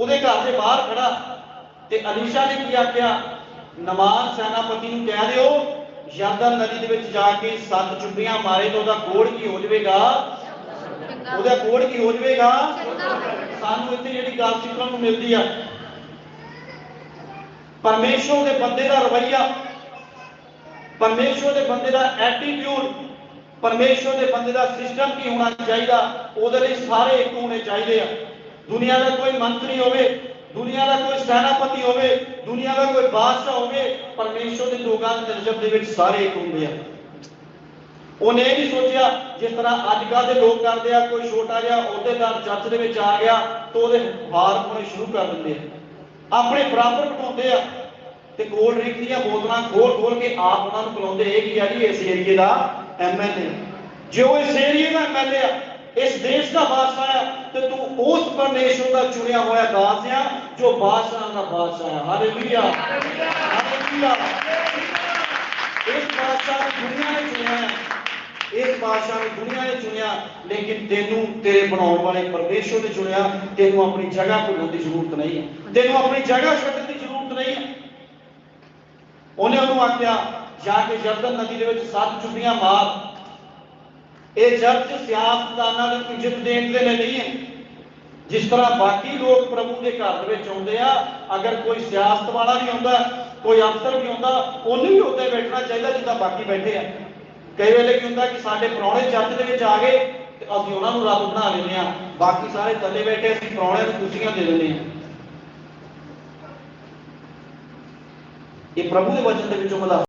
ਉਹਦੇ ਘਰ ਦੇ ਬਾਹਰ ਖੜਾ ਤੇ ਅਲੀਸ਼ਾ ਨੇ ਕੀ ਆਖਿਆ? ਨਮਾਨ ਸੈਨਾਪਤੀ ਨੂੰ ਕਹਿ ਦਿਓ ਯਰਦਨ ਨਦੀ ਦੇ ਵਿੱਚ ਜਾ ਕੇ ਸੱਤ ਚੁੱਪੀਆਂ ਮਾਰੇ ਤਾਂ ਉਹਦਾ ਕੋੜ ਕੀ ਹੋ ਜਾਵੇਗਾ? ਉਹਦਾ ਕੋੜ ਕੀ ਹੋ ਜਾਵੇਗਾ? ਸਾਨੂੰ ਇੱਥੇ ਜਿਹੜੀ ਗੱਲ ਸਿੱਖਣ ਨੂੰ ਮਿਲਦੀ ਆ, ਪਰਮੇਸ਼ਵਰ ਦੇ ਬੰਦੇ ਦਾ ਰਵਈਆ, ਪਰਮੇਸ਼ਵਰ ਦੇ ਬੰਦੇ ਦਾ ਐਟੀਟਿਊਡ ਪਰਮੇਸ਼ਵਰ ਦੇ ਬੰਦੇ ਦਾ ਸਿਸਟਮ ਕੀ ਹੋਣਾ ਚਾਹੀਦਾ, ਉਹਦੇ ਲਈ ਸਾਰੇ ਇੱਕ ਹੋਣੇ ਚਾਹੀਦੇ ਆ। ਦੁਨੀਆ ਦਾ ਕੋਈ ਮੰਤਰੀ ਹੋਵੇ, ਦੁਨੀਆ ਦਾ ਕੋਈ ਸੈਨਾਪਤੀ ਹੋਵੇ, ਦੁਨੀਆ ਦਾ ਕੋਈ ਬਾਦਸ਼ਾਹ ਹੋਵੇ ਪਰਮੇਸ਼ਵਰ ਦੇ ਲੋਕਾਂ ਦੇ ਨਜ਼ਰ ਦੇ ਵਿੱਚ ਸਾਰੇ ਇੱਕ ਹੁੰਦੇ ਆ। ਉਹਨੇ ਇਹ ਨਹੀਂ ਸੋਚਿਆ, ਜਿਸ ਤਰ੍ਹਾਂ ਅੱਜ ਕੱਲ੍ਹ ਦੇ ਲੋਕ ਕਰਦੇ ਆ, ਕੋਈ ਛੋਟਾ ਜਿਹਾ ਅਹੁਦੇਦਾਰ ਚਰਚ ਦੇ ਵਿੱਚ ਆ ਗਿਆ, ਤਾਂ ਉਹਦੇ ਹਾਰ ਪਾਉਣੇ ਸ਼ੁਰੂ ਕਰ ਦਿੰਦੇ ਆ। ਆਪਣੇ ਬਰਾਬਰ ਘਟਾਉਂਦੇ ਆ, ਤੇ ਕੋਲਡ ਡਰਿੰਕ ਦੀਆਂ ਬੋਤਲਾਂ ਖੋਲ ਖੋਲ ਕੇ ਆਪ ਉਹਨਾਂ ਨੂੰ ਪਿਲਾਉਂਦੇ ਇਹ ਕੀ ਆ ਜੀ, ਇਸ ਏਰੀਏ ਦਾ ਐਮਐਲਏ ਜੇ ਉਹ ਇਸ ਏਰੀਏ ਦਾ ਐਮਐਲਏ ਆ, ਇਸ ਦੇਸ਼ ਦਾ ਬਾਦਸ਼ਾਹ ਆ ਤੇ ਤੂੰ ਉਸ ਪਰਮੇਸ਼ਵਰ ਦਾ ਚੁਣਿਆ ਹੋਇਆ ਦਾਸ ਆ, ਜੋ ਬਾਦਸ਼ਾਹ ਦਾ ਬਾਦਸ਼ਾਹ ਆ। ਹਾਲੇਲੂਇਆ ਹਾਲੇਲੂਇਆ ਇਸ ਬਾਦਸ਼ਾਹ ਨੂੰ ਦੁਨੀਆ ਨੇ ਚੁਣਿਆ ਇਸ ਬਾਦਸ਼ਾਹ ਨੂੰ ਦੁਨੀਆ ਨੇ ਚੁਣਿਆ, ਲੇਕਿਨ ਤੈਨੂੰ ਤੇਰੇ ਬਣਾਉਣ ਵਾਲੇ ਪਰਮੇਸ਼ਵਰ ਨੇ ਚੁਣਿਆ। ਤੈਨੂੰ ਆਪਣੀ ਜਗ੍ਹਾ ਭੁੱਲਣ ਦੀ ਜ਼ਰੂਰਤ ਨਹੀਂ ਹੈ ਤੈਨੂੰ ਆਪਣੀ ਜਗ੍ਹਾ ਛੱਡਣ ਦੀ ਜ਼ਰੂਰਤ ਨਹੀਂ ਹੈ ਉਹਨੇ ਉਹਨੂੰ ਆਖਿਆ, ਜਾ ਕੇ ਜਰਦਨ ਨਦੀ ਦੇ ਵਿੱਚ ਸੱਤ ਚੁੱਪੀਆਂ ਮਾਰ। ਇਹ ਚਰਚ ਸਿਆਸਤਦਾਨਾਂ ਨੂੰ ਇੱਜ਼ਤ ਦੇਣ ਦੇ ਲਈ ਨਹੀਂ ਹੈ, ਜਿਸ ਤਰ੍ਹਾਂ ਬਾਕੀ ਲੋਕ ਪ੍ਰਭੂ ਦੇ ਘਰ ਦੇ ਵਿੱਚ ਆਉਂਦੇ ਆ, ਅਗਰ ਕੋਈ ਸਿਆਸਤ ਵਾਲਾ ਵੀ ਆਉਂਦਾ, ਕੋਈ ਅਫਸਰ ਵੀ ਆਉਂਦਾ, ਉਹਨੂੰ ਵੀ ਉੱਤੇ ਬੈਠਣਾ ਚਾਹੀਦਾ ਜਿੱਦਾਂ ਬਾਕੀ ਬੈਠੇ ਆ। ਕਈ ਵੇਲੇ ਕੀ ਹੁੰਦਾ ਕਿ ਸਾਡੇ ਪ੍ਰਾਹੁਣੇ ਚਰਚ ਦੇ ਵਿੱਚ ਆ ਗਏ ਤੇ ਅਸੀਂ ਉਹਨਾਂ ਨੂੰ ਰੱਬ ਬਣਾ ਲੈਂਦੇ ਆ। ਬਾਕੀ ਸਾਰੇ ਥੱਲੇ ਬੈਠੇ ਅਸੀਂ ਪ੍ਰਾਹੁਣਿਆਂ ਨੂੰ ਕੁਰਸੀਆਂ ਦੇ ਦਿੰਦੇ ਆ। ਇਹ ਪ੍ਰਭੂ ਦੇ ਵਚਨ ਦੇ ਵਿੱਚੋਂ ਮਲਾ